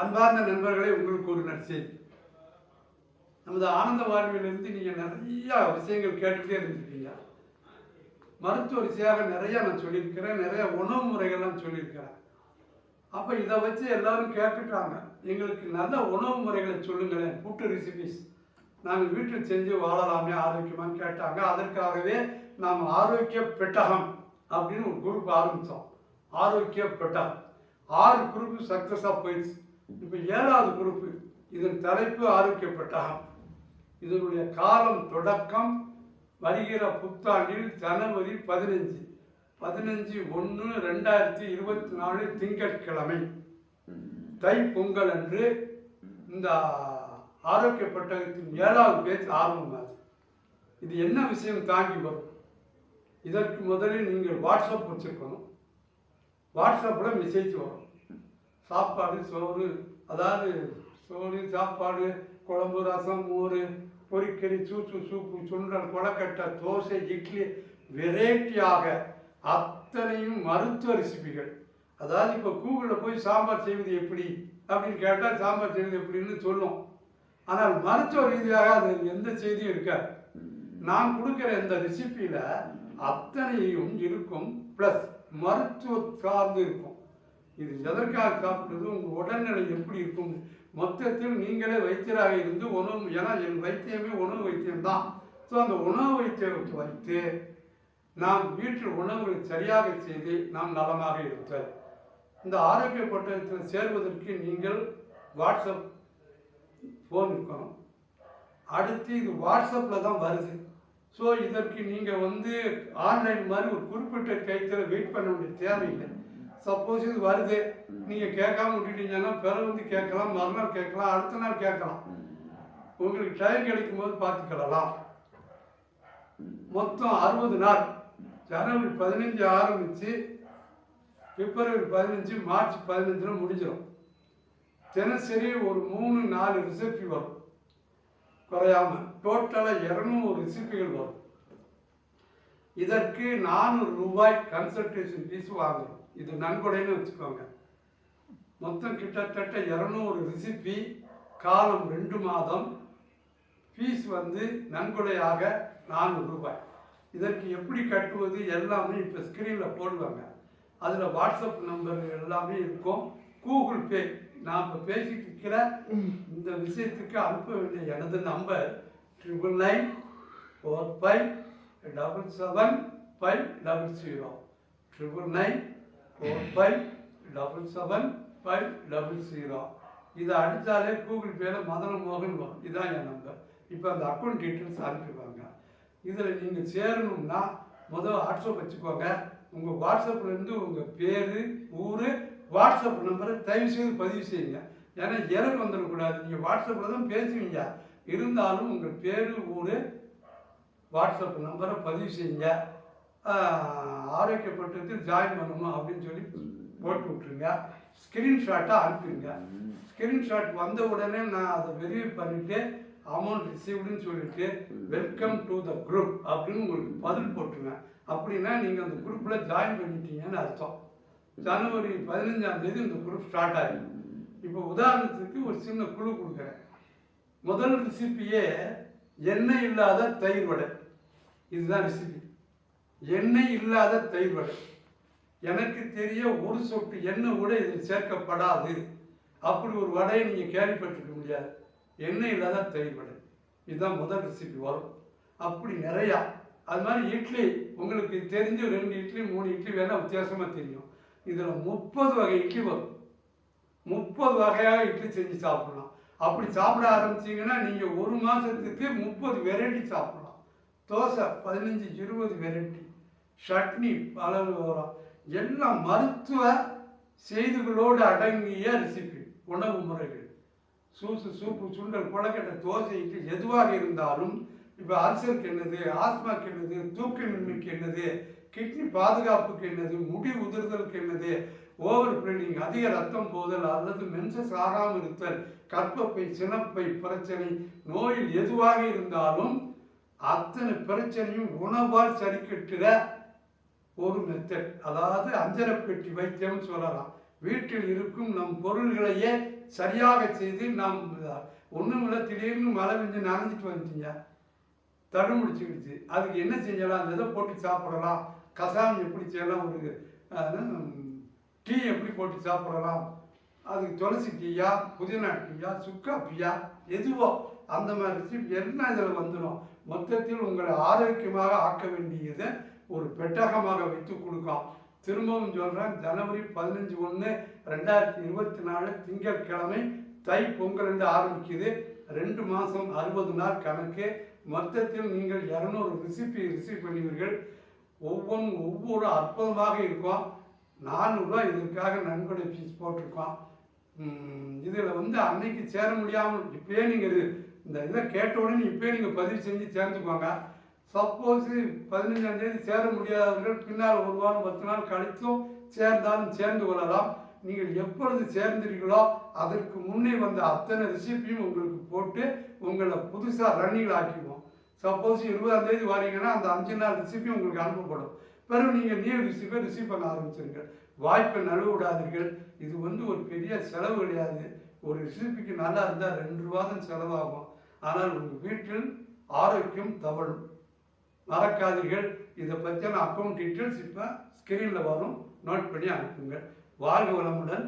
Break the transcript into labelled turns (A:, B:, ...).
A: அன்பார்ந்த நண்பர்களே உங்களுக்கு ஒரு நற்செய்தி நமது ஆனந்த வாழ்விலிருந்து நீங்கள் நிறைய விஷயங்கள் கேட்டுகிட்டே இருந்திருக்கீங்க. மருத்துவ ரீதியாக நிறைய நான் சொல்லியிருக்கிறேன் நிறைய உணவு முறைகள்லாம் சொல்லியிருக்கிறேன். அப்போ இதை வச்சு எல்லாரும் கேட்டுட்டாங்க. எங்களுக்கு நல்ல உணவு முறைகளை சொல்லுங்களேன். புட்டு ரெசிபிஸ் நாங்கள் வீட்டில் செஞ்சு வாழலாமே ஆரோக்கியமானு கேட்டாங்க. அதற்காகவே நாம் ஆரோக்கிய பெட்டகம் அப்படின்னு ஒரு குரூப் ஆரம்பித்தோம். ஆரோக்கிய பெட்டகம். ஆறு குரூப் சக்ஸஸாக போயிடுச்சு. இப்போ ஏழாவது குறிப்பு இதன் தலைப்பு ஆரோக்கியப்பட்டகம் இதனுடைய காலம் தொடக்கம் வருகிற புத்தாண்டில் ஜனவரி பதினஞ்சு. பதினஞ்சு ஒன்று ரெண்டாயிரத்தி இருபத்தி நாலு திங்கட்கிழமை. தை பொங்கல் அன்று இந்த ஆரோக்கிய பட்டகத்தின் ஏழாவது பேஜ் ஆரம்பமாகுது இது என்ன விஷயம் தாங்கி வரும்? இதற்கு முதலில் நீங்கள் வாட்ஸ்அப் வச்சுருக்கணும். வாட்ஸ்அப்பில் மெசேஜ் வரும். சாப்பாடு சோறு. அதாவது சோறு சாப்பாடு குழம்பு ரசம் மோர் பொரிக்கறி சூச்சு சூப்பு சுண்டல் கொலக்கட்டை தோசை இட்லி வெரைட்டியாக அத்தனையும் மருத்துவ ரெசிபிகள் அதாவது இப்போ கூகுளில் போய் சாம்பார் செய்வது எப்படி? அப்படின்னு கேட்டால் சாம்பார் செய்வது எப்படின்னு சொல்லும். ஆனால் மருத்துவ ரீதியாக அது எந்த செய்தியும் இருக்காது. நான் கொடுக்குற இந்த ரெசிப்பியில் அத்தனையும் இருக்கும் ப்ளஸ் மருத்துவ சார்ந்து இருக்கும். இது எதற்காக சாப்பிடுறது உங்கள் உடல்நிலை எப்படி இருக்கும்? மொத்தத்தில் நீங்களே வைத்தியராக இருந்து உணவு ஏன்னா என் வைத்தியமே உணவு வைத்தியம் தான். ஸோ அந்த உணவு வைத்தியத்தை வைத்து நாம் வீட்டில் உணவுகளை சரியாக செய்து நாம் நலமாக இருத்தல். இந்த ஆரோக்கிய பட்டத்தில் சேர்வதற்கு நீங்கள் வாட்ஸ்அப் ஃபோன் இருக்கணும். அடுத்து இது வாட்ஸ்அப்பில் தான் வருது. ஸோ இதற்கு நீங்கள் வந்து ஆன்லைன் மாதிரி ஒரு குறிப்பிட்ட கைத்தில் வெயிட் பண்ண வேண்டிய தேவையில்லை. சப்போஸ் இது வருது நீங்கள் கேட்காம விட்டுட்டீங்கன்னா பிறகு வந்து கேட்கலாம் மறுநாள் கேட்கலாம் அடுத்த நாள் கேட்கலாம். உங்களுக்கு டைம் கிடைக்கும் போது பார்த்துக்கலாம் மொத்தம் அறுபது நாள். ஜனவரி பதினஞ்சு ஆரம்பித்து பிப்ரவரி பதினஞ்சு மார்ச் பதினஞ்சில் முடிஞ்சிடும் தினசரி ஒரு மூணு நாலு ரெசிபி வரும். குறையாமல் டோட்டலாக இரநூறு ரெசிபிகள் வரும். இதற்கு நானூறு ரூபாய் கன்சல்டேஷன் ஃபீஸ் வாங்குறோம் இது நன்கொடைன்னு வச்சுக்கோங்க. மொத்தம் கிட்டத்தட்ட இரநூறு ரெசிபி காலம் ரெண்டு மாதம். ஃபீஸ் வந்து நன்கொடையாக நானூறு ரூபாய். இதற்கு எப்படி கட்டுவது எல்லாமே இப்போ ஸ்க்ரீனில் போடுவாங்க. அதில் வாட்ஸ்அப் நம்பர் எல்லாமே இருக்கும். கூகுள் பே நான் இப்போ பேசிட்டு இருக்கிற இந்த விஷயத்துக்கு அனுப்ப வேண்டிய எனது number triple nine four five double seven five double zero triple nine four five double seven five double zero இதை அடித்தாலே கூகுள் பேயில் மதன மோகன் வரும். இதான் என் நம்பர் இப்போ அந்த அக்கௌண்ட் டீட்டெயில்ஸ் அனுப்பிடுவாங்க இதில் நீங்கள் சேரணும்னா முதல் வாட்ஸ்அப் வச்சுக்கோங்க. உங்கள் வாட்ஸ்அப்லேருந்து உங்கள் பேர் ஊர் வாட்ஸ்அப் நம்பரை தயவு செய்து பதிவு செய்யுங்க. ஏன்னா எரர் வந்துடக்கூடாது. நீங்கள் வாட்ஸ்அப்பில் தான் பேசுவீங்க. இருந்தாலும் உங்கள் பேர் ஊர் வாட்ஸ்அப் நம்பரை பதிவு செய்யுங்க ஆரோக்கிய பட்டத்தில் ஜாயின் பண்ணணும் அப்படின்னு சொல்லி போட்டு விட்ருங்க ஸ்க்ரீன்ஷாட்டாக அனுப்பிடுங்க. ஸ்க்ரீன்ஷாட் வந்த உடனே நான் அதை வெரிஃபை பண்ணிவிட்டு அமௌண்ட் ரிசீவ்டுன்னு சொல்லிட்டு வெல்கம் டு த குரூப் அப்படின்னு உங்களுக்கு பதில் போட்டுருங்க. அப்படின்னா நீங்கள் அந்த குரூப்பில் ஜாயின் பண்ணிட்டீங்கன்னு அர்த்தம். ஜனவரி பதினஞ்சாம் தேதி இந்த குரூப் ஸ்டார்ட் ஆகும் இப்போ உதாரணத்துக்கு ஒரு சின்ன குழு கொடுக்குறேன். முதல் ரெசிபியே எண்ணெய் இல்லாத தயிர் வடை. இதுதான் ரெசிபி எண்ணெய் இல்லாத தயிர் வடை எனக்கு தெரிய ஒரு சொட்டு எண்ணெய் கூட இதில் சேர்க்கப்படாது. அப்படி ஒரு வடையை நீங்கள் கேள்விப்பட்டிருக்க முடியாது. எண்ணெய் இல்லாத தயிர் வடை இதுதான் முதல் ரெசிபி வரும். அப்படி நிறையா. அது மாதிரி இட்லி. உங்களுக்கு தெரிஞ்ச ரெண்டு இட்லி மூணு இட்லி வேணால் வித்தியாசமாக தெரியும். இதில் முப்பது வகை இட்லி வரும். முப்பது வகையாக இட்லி செஞ்சு சாப்பிடலாம். அப்படி சாப்பிட ஆரம்பிச்சீங்கன்னா நீங்கள் ஒரு மாதத்துக்கு முப்பது வெரைட்டி சாப்பிடலாம். தோசை பதினஞ்சு இருபது வெரைட்டி சட்னி பல வரும் எல்லாம் மருத்துவ செய்திகளோடு அடங்கிய ரெசிபி உணவு முறைகள். சூசு சூப்பு சுண்டல் குளக்கட்டை தோசைக்கு எதுவாக இருந்தாலும் இப்போ அல்சருக்கு என்னது ஆஸ்மாக்கு என்னது தூக்கமின்மைக்கு என்னது கிட்னி பாதுகாப்புக்கு என்னது முடி உதிர்தலுக்கு என்னது ஓவர் ப்ளீடிங் அதிக ரத்தம் போதல் அல்லது மென்சஸ் ஆகாமல் இருத்தல் கற்பப்பை சினப்பை பிரச்சனை நோயில் எதுவாக இருந்தாலும் அத்தனை பிரச்சனையும் உணவால் சரி கட்டுற ஒரு மெத்தட் அதாவது அஞ்சரை பெட்டி வைத்தியம் சொல்லலாம். வீட்டில் இருக்கும் நம் பொருள்களையே சரியாக செய்து நாம் ஒன்றும் இல்லை திடீர்னு மழை பெஞ்சு நனைஞ்சிட்டு வந்துட்டீங்க. தடுமுடிச்சுக்கிடுச்சு அதுக்கு என்ன செஞ்சலாம்? அந்த இதை போட்டு சாப்பிடலாம். கசாயம் எப்படி செய்யலாம்? ஒரு டீ எப்படி போட்டு சாப்பிடலாம்? அதுக்கு துளசி டீயா புதினா டீயா சுக்கா டீயா எதுவோ அந்த மாதிரி ரெசிபி என்ன இதில் வந்துடும்? மொத்தத்தில் உங்களை ஆரோக்கியமாக ஆக்க வேண்டியது ஒரு பெட்டகமாக வைத்து கொடுக்கும். திரும்பவும் சொல்கிறேன் ஜனவரி பதினஞ்சு ஒன்று ரெண்டாயிரத்தி இருபத்தி நாலு திங்கட்கிழமை தை பொங்கல் என்று ஆரம்பிக்குது. ரெண்டு மாதம் அறுபது நாள் கணக்கு. மொத்தத்தில் நீங்கள் இரநூறு ரெசிபி ரிசீவ் பண்ணுவீர்கள். ஒவ்வொன்றும் ஒவ்வொரு அற்புதமாக இருக்கும். நானூறுரூவா இதற்காக நன்கொடை ஃபீஸ் போட்டிருக்கோம். இதில் வந்து அன்னைக்கு சேர முடியாமல் இப்பயே நீங்கள் இந்த இதை கேட்ட உடனே இப்பயே நீங்கள் பதிவு செஞ்சு சேர்ந்துப்பாங்க சப்போஸ் பதினஞ்சாம் தேதி சேர முடியாதவர்கள் பின்னால் ஒரு வாரம் பத்து நாள் கழித்தும் சேர்ந்தாலும் சேர்ந்து கொள்ளலாம். நீங்கள் எப்பொழுது சேர்ந்தீர்களோ அதற்கு முன்னே வந்த அத்தனை ரெசிபியும் உங்களுக்கு போட்டு உங்களை புதுசாக ரன்னிங் ஆக்கிடுவோம். சப்போஸ் இருபதாம் தேதி வரீங்கன்னா அந்த அஞ்சு நாள் ரிசிப்பியும் உங்களுக்கு அனுப்பப்படும். பிறகு நீங்கள் நியூ ரிசீவை ரிசீவ் பண்ண ஆரம்பிச்சிருங்க. வாய்ப்பை நழுவ விடாதீர்கள் இது வந்து ஒரு பெரிய செலவு கிடையாது. ஒரு ரெசிபிக்கு நல்லா இருந்தால் ரெண்டு ரூபா தான் செலவாகும். ஆனால் உங்கள் வீட்டில் ஆரோக்கியம் தவழும். மறக்காதீர்கள். இதை பற்றியான அக்கௌண்ட் டீட்டெயில்ஸ் இப்போ ஸ்கிரீனில் வரும். நோட் பண்ணி அனுப்புங்கள் வாழ்க வளமுடன்.